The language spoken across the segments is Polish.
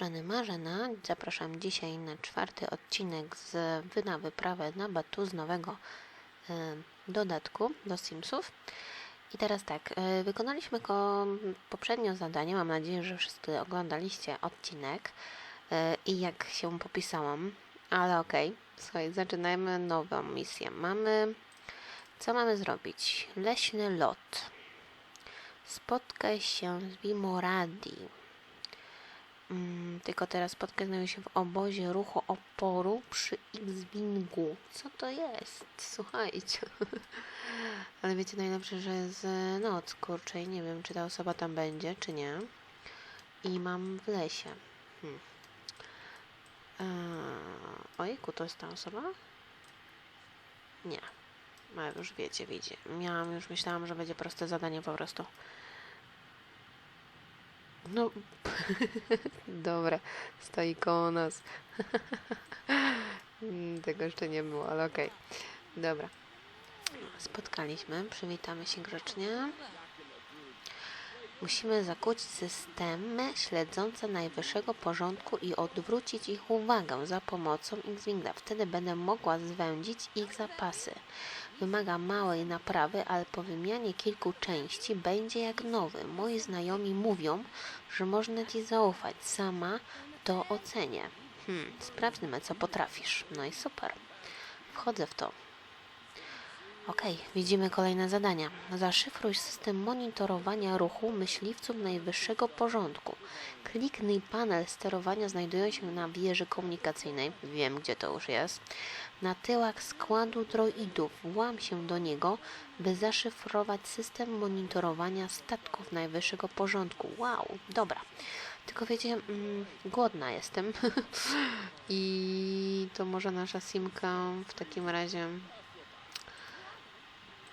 strony Marzena. Zapraszam dzisiaj na czwarty odcinek z Wy na wyprawę na Batu z nowego e, dodatku do Simsów. I teraz tak, e, wykonaliśmy go poprzednio zadanie. Mam nadzieję, że wszyscy oglądaliście odcinek e, i jak się popisałam, ale okej. Słuchaj, zaczynajmy nową misję. Mamy. Co mamy zrobić? Leśny lot. Spotkaj się z Bimoradi. Mm, tylko teraz spotkaj się w obozie ruchu oporu przy X-Wingu. Co to jest? Słuchajcie. Ale wiecie najlepsze, że jest noc, kurczę, i nie wiem, czy ta osoba tam będzie, czy nie. I mam w lesie. Hmm. Eee, ojku, to jest ta osoba? Nie. Ale już wiecie, wiecie. Miałam, już myślałam, że będzie proste zadanie po prostu. No, dobra, stoi koło nas. Mm, Tego jeszcze nie było, ale okej. Dobra. Spotkaliśmy, przywitamy się grzecznie. Musimy zakuć systemy śledzące najwyższego porządku i odwrócić ich uwagę za pomocą X-Wingla. Wtedy będę mogła zwędzić ich zapasy. Wymaga małej naprawy, ale po wymianie kilku części będzie jak nowy. Moi znajomi mówią, że można ci zaufać. Sama to ocenię. Hmm, sprawdźmy, co potrafisz. No i super. Wchodzę w to. Okej, widzimy kolejne zadania. Zaszyfruj system monitorowania ruchu myśliwców najwyższego porządku. Kliknij panel sterowania znajdujący się na wieży komunikacyjnej. Wiem, gdzie to już jest. Na tyłach składu droidów. Włam się do niego, by zaszyfrować system monitorowania statków najwyższego porządku. Wow, dobra. Tylko wiecie, mm, głodna jestem. I to może nasza simka w takim razie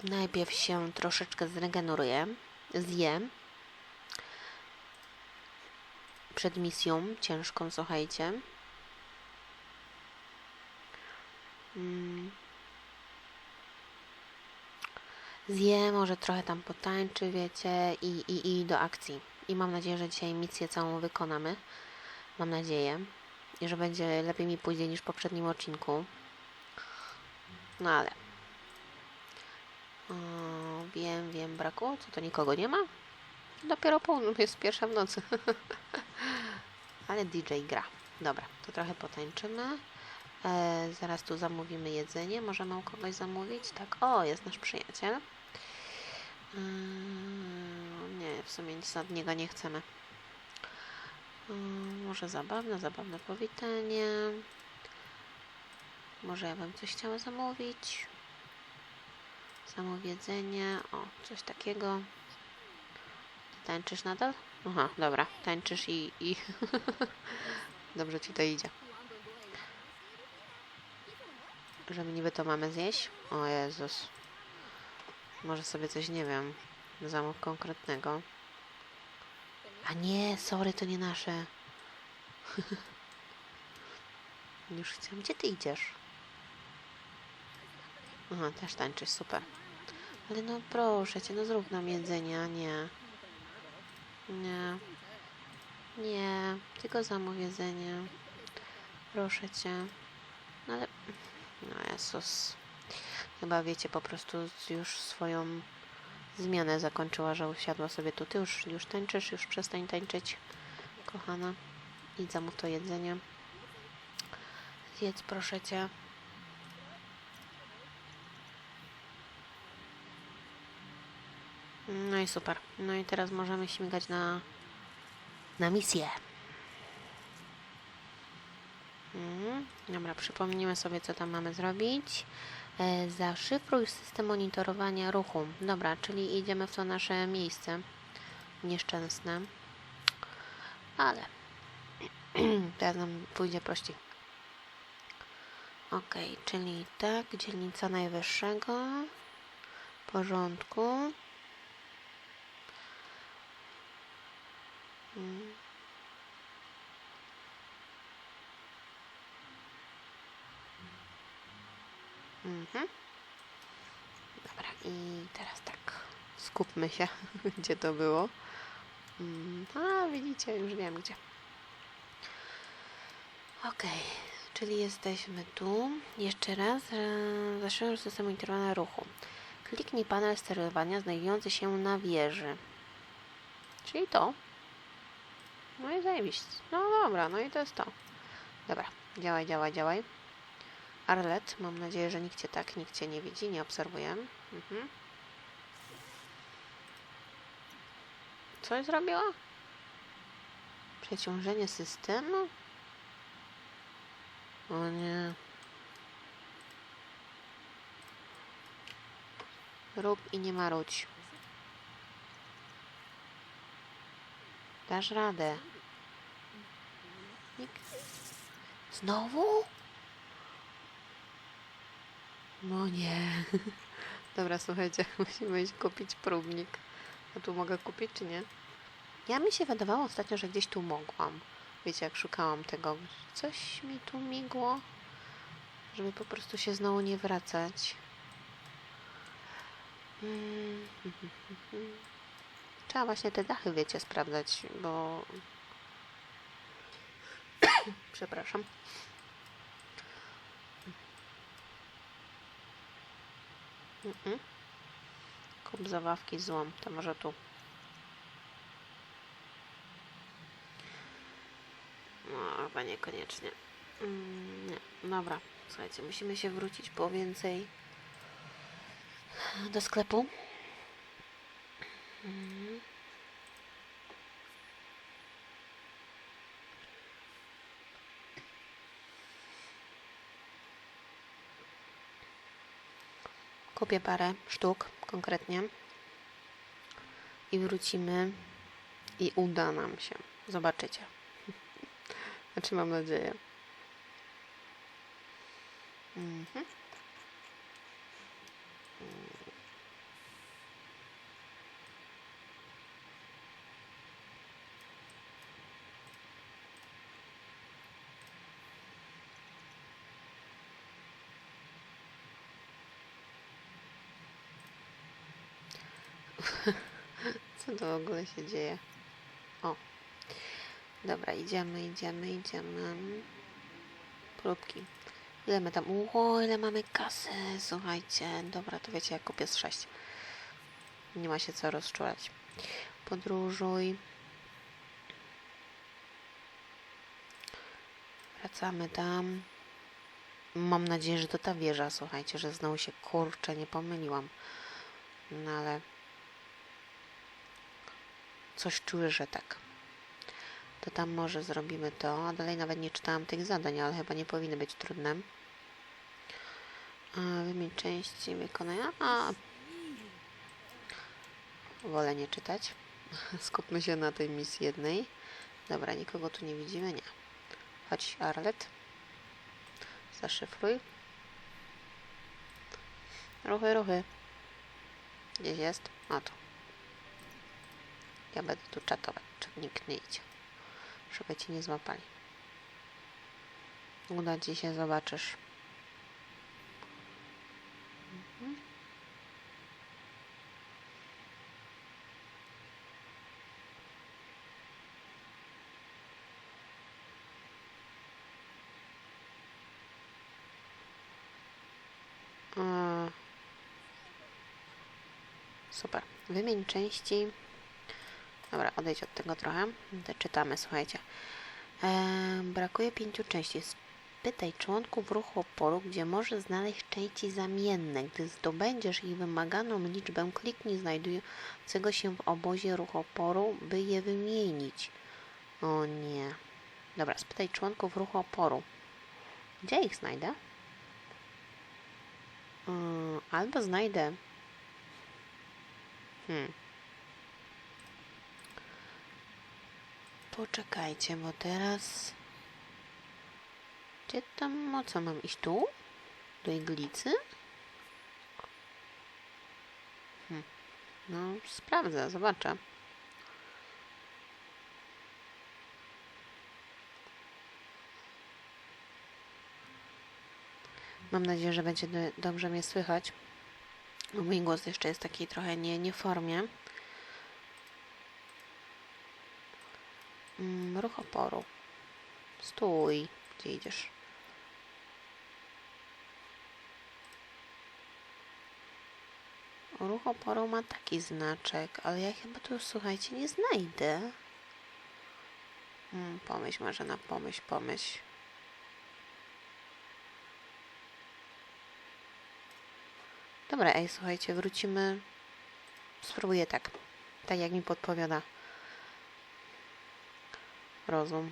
najpierw się troszeczkę zregeneruje, zje przed misją ciężką, słuchajcie. Mm. Zje, może trochę tam potańczy, wiecie, i, i, i do akcji. I mam nadzieję, że dzisiaj misję całą wykonamy. Mam nadzieję. Że będzie lepiej mi pójdzie niż w poprzednim odcinku. No ale o, wiem, wiem, braku. Co to nikogo nie ma? Dopiero północ, jest pierwsza w nocy. Ale DJ gra. Dobra, to trochę potańczymy. E, zaraz tu zamówimy jedzenie. Możemy u kogoś zamówić? Tak, o, jest nasz przyjaciel. Mm, nie, w sumie nic od niego nie chcemy. Mm, może zabawne, zabawne powitanie. Może ja bym coś chciała zamówić. Zamów jedzenie. O, coś takiego. Tańczysz nadal? Aha, dobra. Tańczysz i... i Dobrze ci to idzie. Że my niby to mamy zjeść? O Jezus. Może sobie coś, nie wiem, zamów konkretnego. A nie, sorry, to nie nasze. Już chcę. Gdzie ty idziesz? Aha, też tańczysz, super. Ale no proszę cię, no zrób nam jedzenie, a nie. Nie. Nie, tylko zamów jedzenie. Proszę cię. No ale... No Jezus. Chyba wiecie, po prostu już swoją zmianę zakończyła, że usiadła sobie tu. Ty już, już tańczysz, już przestań tańczyć, kochana. Idź zamów to jedzenie. Zjedz, proszę cię. No i super. No i teraz możemy śmigać na, na misję. Mhm. Dobra, przypomnimy sobie, co tam mamy zrobić. E, zaszyfruj system monitorowania ruchu. Dobra, czyli idziemy w to nasze miejsce nieszczęsne. Ale teraz nam pójdzie prościej. Ok, czyli tak, dzielnica najwyższego porządku. Mm. Mhm. Dobra, i teraz tak. Skupmy się, gdzie to było. Mm, A, widzicie, już wiem gdzie. Okej, czyli jesteśmy tu. Jeszcze raz zaczynamy system monitorowania ruchu. Kliknij panel sterowania znajdujący się na wieży. Czyli to. No i zajebiście. No dobra, no i to jest to. Dobra, działaj, działaj, działaj. Arlet, mam nadzieję, że nikt cię tak, nikt cię nie widzi, nie obserwuje. Mhm. Coś zrobiła? Przeciążenie systemu? O nie. Rób i nie marudź. Dasz radę. Nikt... Znowu? No nie. Dobra, słuchajcie, musimy iść kupić próbnik. Tu mogę kupić, czy nie? Ja mi się wydawało ostatnio, że gdzieś tu mogłam. Wiecie, jak szukałam tego, coś mi tu migło, żeby po prostu się znowu nie wracać. Mm, Trzeba właśnie te dachy, wiecie, sprawdzać, bo... Przepraszam. Mm-mm. Kup zabawki złom, to może tu. No, chyba niekoniecznie. Mm, nie, dobra. Słuchajcie, musimy się wrócić po więcej do sklepu. Mm. Kupię parę sztuk konkretnie i wrócimy i uda nam się. Zobaczycie. Znaczy mam nadzieję. Mhm. Co to w ogóle się dzieje? O. Dobra, idziemy, idziemy, idziemy. Próbki. Ile my tam? Ło, ile mamy kasy, słuchajcie. Dobra, to wiecie, jak kupię z 6. Nie ma się co rozczulać. Podróżuj. Wracamy tam. Mam nadzieję, że to ta wieża, słuchajcie, że znowu się kurczę, nie pomyliłam. No ale coś czuję, że tak. To tam może zrobimy to. A dalej nawet nie czytałam tych zadań, ale chyba nie powinny być trudne. A, wymień części wykonania. A. Wolę nie czytać. Skupmy się na tej misji jednej. Dobra, nikogo tu nie widzimy, nie. Chodź, Arlet. Zaszyfruj. Ruchy, ruchy. Gdzieś jest? O tu. Ja będę tu czatować, czy nikt nie idzie. Żeby ci nie złapali. Uda ci się, zobaczysz. Mhm. Mm. Super. Wymień części. Dobra, odejdź od tego trochę. Czytamy, słuchajcie. Eee, brakuje pięciu części. Spytaj członków ruchu oporu, gdzie możesz znaleźć części zamienne. Gdy zdobędziesz ich wymaganą liczbę, kliknij znajdującego się w obozie ruchu oporu, by je wymienić. O nie. Dobra, spytaj członków ruchu oporu. Gdzie ich znajdę? Yy, albo znajdę. Hmm. Poczekajcie, bo teraz. Gdzie tam, o co mam iść tu? Do iglicy? Hmm. No, sprawdzę, zobaczę. Mam nadzieję, że będzie do, dobrze mnie słychać. Mój głos jeszcze jest taki trochę nie, nie w formie. Mm, ruch oporu. Stój. Gdzie idziesz? Ruch oporu ma taki znaczek, ale ja chyba tu, słuchajcie, nie znajdę. Hmm, pomyśl, Marzena, pomyśl, pomyśl. Dobra, ej, słuchajcie, wrócimy. Spróbuję tak. Tak jak mi podpowiada rozum.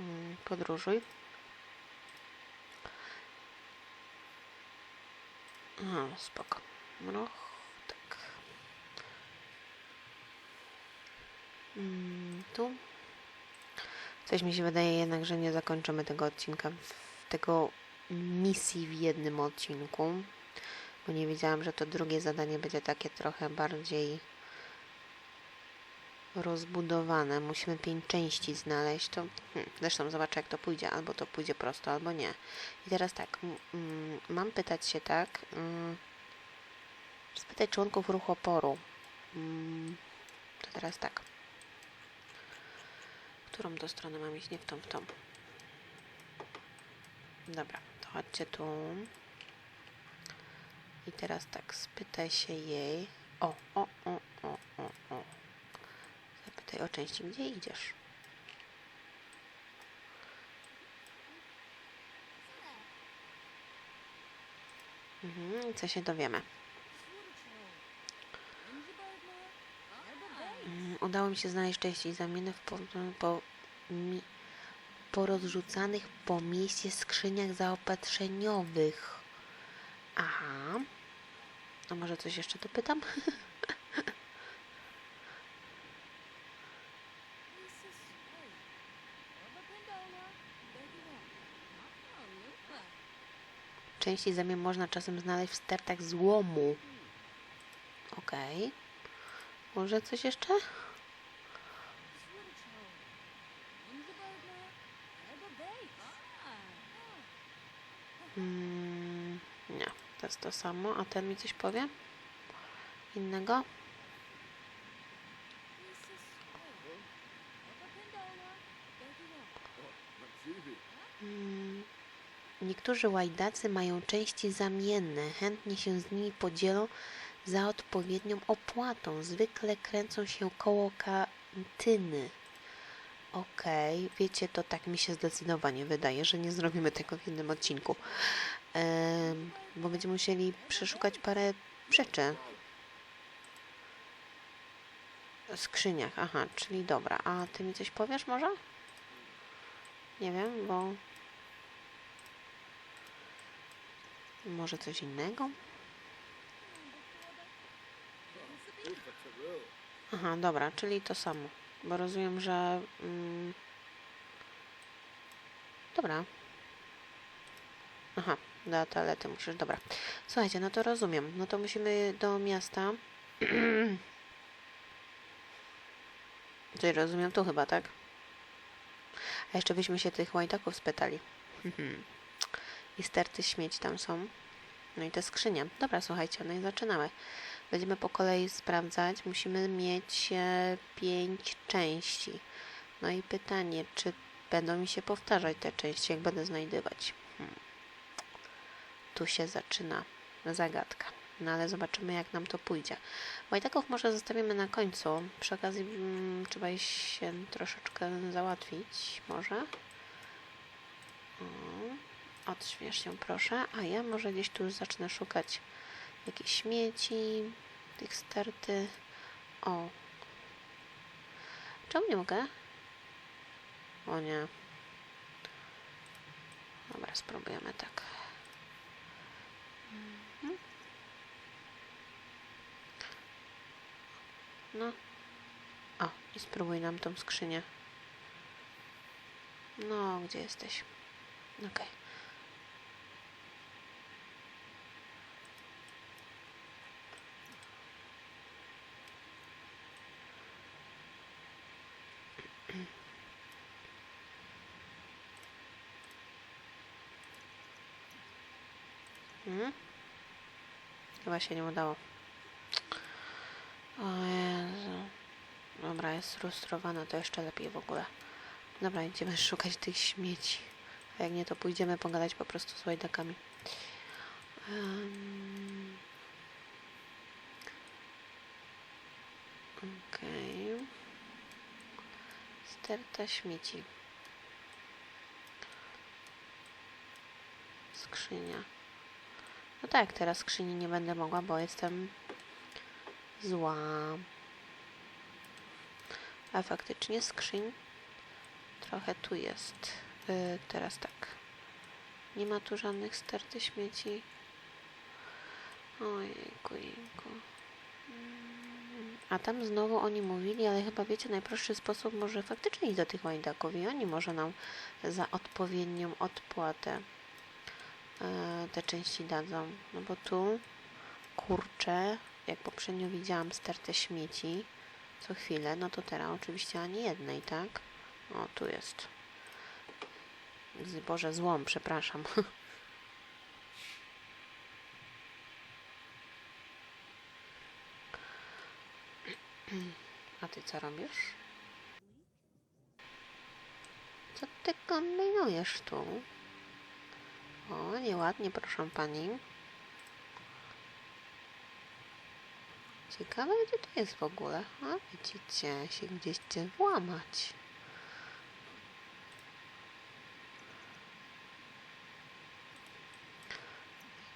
Mm, Podróżuj. Aha, spoko. Mroch, tak. Mm, tu. Coś mi się wydaje jednak, że nie zakończymy tego odcinka, tego misji w jednym odcinku, bo nie wiedziałam, że to drugie zadanie będzie takie trochę bardziej rozbudowane. Musimy pięć części znaleźć. To hmm, zresztą zobaczę, jak to pójdzie. Albo to pójdzie prosto, albo nie. I teraz tak, mm, mam pytać się tak. mm, spytać członków ruchu oporu. Mm, to teraz tak. Którą to stronę mam iść? Nie w tą, w tą. Dobra, to chodźcie tu. I teraz tak, spytaj się jej. O, o, o, o części, gdzie idziesz? Mhm, co się dowiemy? Mm, Udało mi się znaleźć części zamienne w po, po, mi, porozrzucanych po mieście skrzyniach zaopatrzeniowych. Aha. A może coś jeszcze dopytam? Części zamian można czasem znaleźć w stertach złomu. Okej. Może coś jeszcze? Mm, nie, to jest to samo. A ten mi coś powie? Innego? Mm, Niektórzy łajdacy mają części zamienne. Chętnie się z nimi podzielą za odpowiednią opłatą. Zwykle kręcą się koło kantyny. Okej, wiecie, to tak mi się zdecydowanie wydaje, że nie zrobimy tego w jednym odcinku. Bo będziemy musieli przeszukać parę rzeczy. W skrzyniach, aha, czyli dobra. A ty mi coś powiesz może? Nie wiem, bo... Może coś innego? Aha, dobra, czyli to samo. Bo rozumiem, że. Mm, dobra. Aha, do toalety musisz, dobra. Słuchajcie, no to rozumiem. No to musimy do miasta. Czyli rozumiem tu chyba, tak? A jeszcze byśmy się tych łajdaków spytali. I sterty śmieci tam są. No i te skrzynie. Dobra, słuchajcie, no i zaczynamy. Będziemy po kolei sprawdzać. Musimy mieć e, pięć części. No i pytanie, czy będą mi się powtarzać te części, jak będę znajdywać. Hmm. Tu się zaczyna zagadka. No ale zobaczymy, jak nam to pójdzie. Łajdaków może zostawimy na końcu. Przy okazji mm, trzeba ich się troszeczkę załatwić. Może? O. Odśwież się proszę, a ja może gdzieś tu już zacznę szukać jakichś śmieci, tych sterty. O. Czemu nie mogę? O nie. Dobra, spróbujemy tak. Mhm. No. O, i spróbuj nam tą skrzynię. No, gdzie jesteś? Okej. Mhm. Chyba się nie udało. O Jezu. Dobra, jest sfrustrowana, to jeszcze lepiej w ogóle. Dobra, idziemy szukać tych śmieci. A jak nie, to pójdziemy pogadać po prostu z łajdakami. Um, Okej. Sterta śmieci. Skrzynia. No tak, teraz skrzyni nie będę mogła, bo jestem zła. A faktycznie skrzyń trochę tu jest. Y, teraz tak. Nie ma tu żadnych sterty śmieci. Ojejku, jejku. A tam znowu oni mówili, ale chyba wiecie, najprostszy sposób może faktycznie iść do tych łajdaków i oni może nam za odpowiednią odpłatę te części dadzą. No bo tu kurczę, jak poprzednio widziałam stertę śmieci co chwilę, no to teraz oczywiście ani jednej, tak? O, tu jest. Boże, złom, przepraszam. A ty co robisz? Co ty kombinujesz tu? O, nieładnie, proszę pani. Ciekawe, gdzie to jest w ogóle. A, widzicie, się gdzieś chce włamać.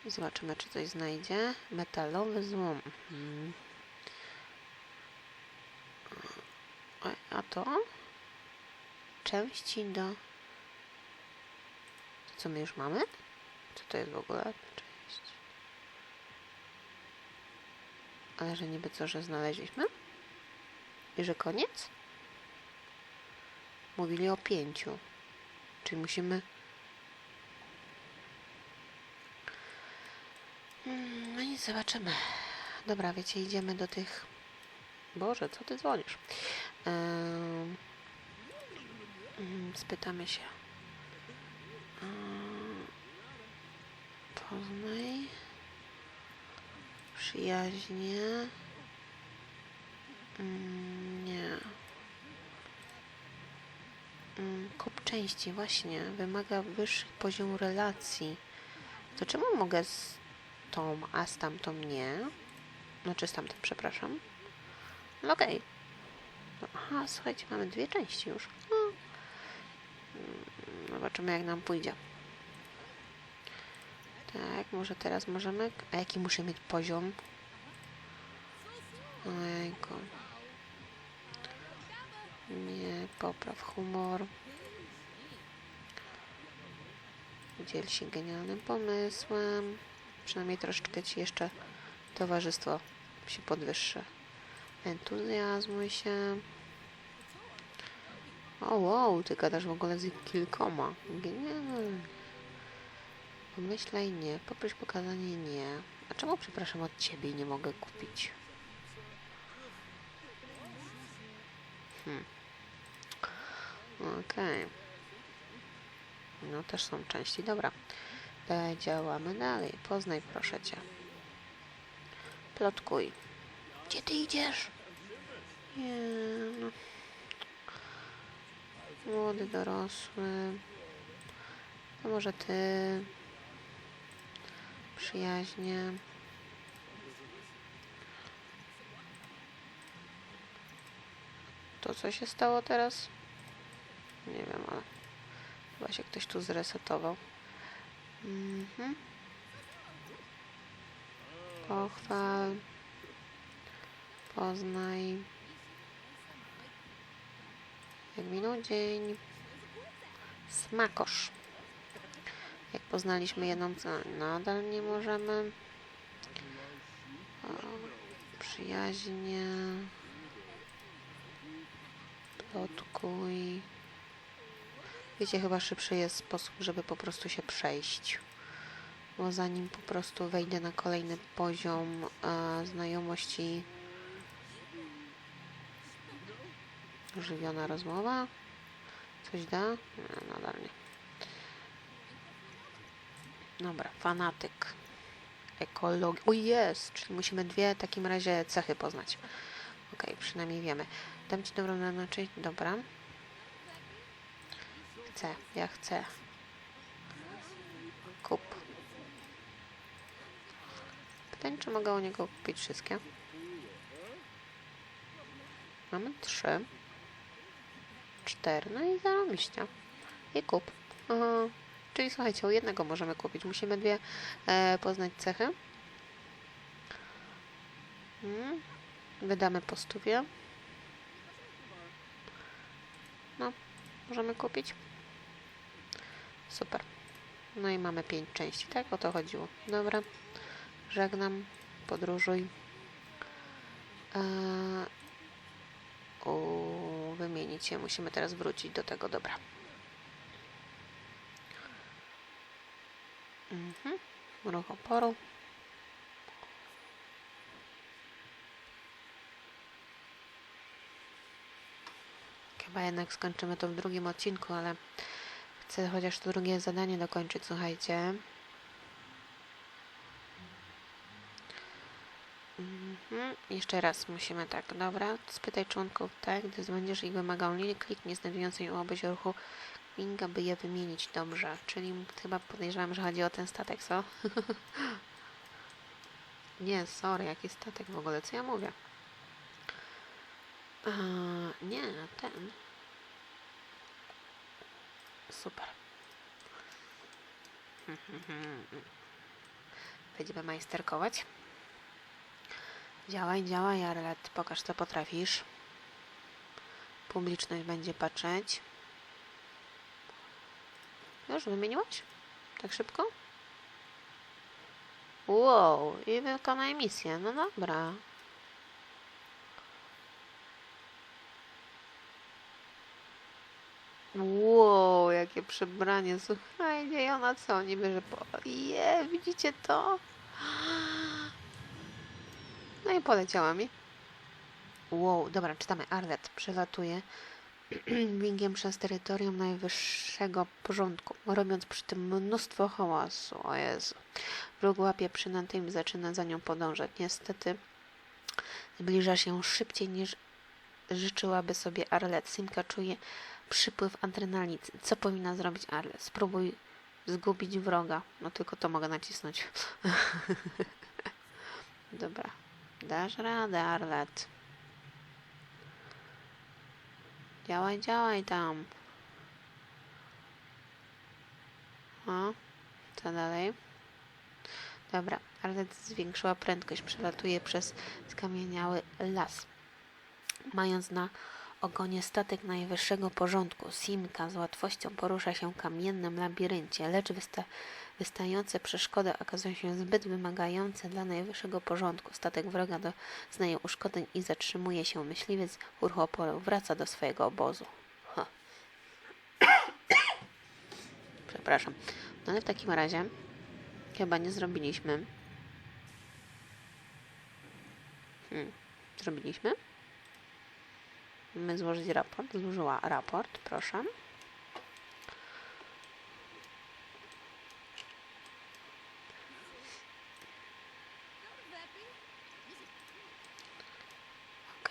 Zobaczymy, czy coś znajdzie. Metalowy złom. Mhm. A- to? Części do... Co my już mamy? Co to jest w ogóle? Część. Ale że niby co, że znaleźliśmy? I że koniec? Mówili o pięciu. Czyli musimy... Mm, No nic, zobaczymy. Dobra, wiecie, idziemy do tych... Boże, co ty dzwonisz? Mm, Spytamy się. Ym, Poznaj. Przyjaźnie. Mm, Nie. Mm, Kup części, właśnie. Wymaga wyższy poziom relacji. To czemu mogę z tą, a z tamtą nie? Znaczy z tamtym, przepraszam. No okej. No, Aha, słuchajcie, mamy dwie części już. No. Mm, Zobaczymy, jak nam pójdzie. Może teraz możemy... A jaki muszę mieć poziom? Ojejku. Nie, popraw humor. Dziel się genialnym pomysłem. Przynajmniej troszeczkę ci jeszcze towarzystwo się podwyższy. Entuzjazmuj się. O wow, ty gadasz w ogóle z kilkoma. Genialnie. Pomyślaj nie, poproś pokazanie nie. A czemu przepraszam od ciebie i nie mogę kupić? Hmm. Okej. No też są części, dobra. E, działamy dalej. Poznaj proszę cię. Plotkuj. Gdzie ty idziesz? Nie, no. Młody, dorosły. To może ty. Przyjaźnie. To co się stało teraz? Nie wiem, ale chyba się ktoś tu zresetował. Mhm. Pochwal. Poznaj. Jak minął dzień. Smakosz. Poznaliśmy jedną, co nadal nie możemy. O, przyjaźnie. Plotkuj. Wiecie, chyba szybszy jest sposób, żeby po prostu się przejść. Bo zanim po prostu wejdę na kolejny poziom e, znajomości, żywiona rozmowa, coś da? Nie, nadal nie. Dobra, fanatyk. Ekologia. O jest! Czyli musimy dwie w takim razie cechy poznać. Okej, przynajmniej wiemy. Dam ci dobrą na znaczy. Dobra. Chcę, ja chcę. Kup. Pytanie, czy mogę u niego kupić wszystkie? Mamy trzy. Cztery. No i zarobiście. I kup. Aha. Czyli słuchajcie, u jednego możemy kupić. Musimy dwie e, poznać cechy. Mm. Wydamy po stówie. No, możemy kupić. Super. No i mamy pięć części, tak? O to chodziło. Dobra. Żegnam. Podróżuj. Eee, u, wymienić się. Musimy teraz wrócić do tego. Dobra. Mhm. Ruch oporu. Chyba jednak skończymy to w drugim odcinku, ale chcę chociaż to drugie zadanie dokończyć, słuchajcie. Mhm. Jeszcze raz musimy tak, dobra, spytaj członków, tak, gdy zbędziesz ich wymagał linii, kliknij znajdujący ją obyś ruchu Minga, by je wymienić dobrze, czyli chyba podejrzewam, że chodzi o ten statek, co? nie, sorry, jaki statek w ogóle, co ja mówię? A, nie, ten. Super. Będziemy majsterkować. Działaj, działaj, Arlet. Pokaż, co potrafisz. Publiczność będzie patrzeć. Już wymieniłaś? Tak szybko? Wow, i wykonaj misję. No dobra. Wow, jakie przebranie. Słuchajcie, i ona co? Nie bierze po... Je, widzicie to? No i poleciała mi. Wow, dobra, czytamy. Arlet przelatuje wingiem przez terytorium najwyższego porządku, robiąc przy tym mnóstwo hałasu. O Jezu. Wróg łapie przynętę i zaczyna za nią podążać. Niestety zbliża się szybciej niż życzyłaby sobie Arlet. Simka czuje przypływ adrenaliny. Co powinna zrobić Arlet? Spróbuj zgubić wroga. No tylko to mogę nacisnąć. Dobra. Dasz radę, Arlet. Działaj, działaj tam. O, co dalej? Dobra, Arlet zwiększyła prędkość, przelatuje przez skamieniały las. Mając na ogonie statek najwyższego porządku, Simka z łatwością porusza się w kamiennym labiryncie, lecz wysta wystające przeszkody okazują się zbyt wymagające dla najwyższego porządku. Statek wroga doznaje uszkodzeń i zatrzymuje się. Myśliwiec urchoporu wraca do swojego obozu. Przepraszam. No ale w takim razie chyba nie zrobiliśmy. Hmm. Zrobiliśmy? My złożyć raport. Złożyła raport, proszę.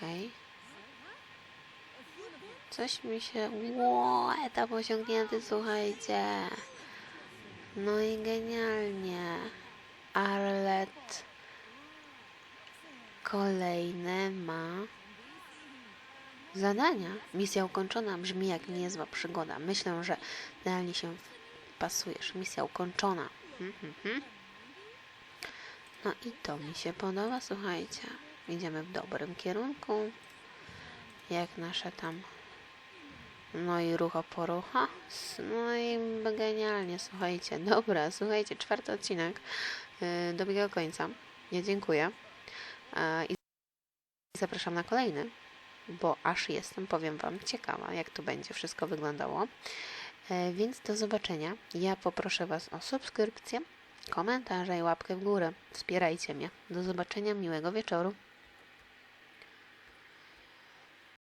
Okej. Coś mi się... Ło, etap osiągnięty, słuchajcie. No i genialnie. Arlet kolejny ma zadania. Misja ukończona brzmi jak niezła przygoda. Myślę, że idealnie się pasujesz. Misja ukończona. Hmm. No i to mi się podoba, słuchajcie. Idziemy w dobrym kierunku. Jak nasze tam. No i ruch oporucha. No i genialnie, słuchajcie. Dobra, słuchajcie, czwarty odcinek yy, końca. Ja dziękuję. Yy, I zapraszam na kolejny, bo aż jestem, powiem Wam, ciekawa, jak to będzie wszystko wyglądało. Yy, więc do zobaczenia. Ja poproszę Was o subskrypcję, komentarze i łapkę w górę. Wspierajcie mnie. Do zobaczenia, miłego wieczoru.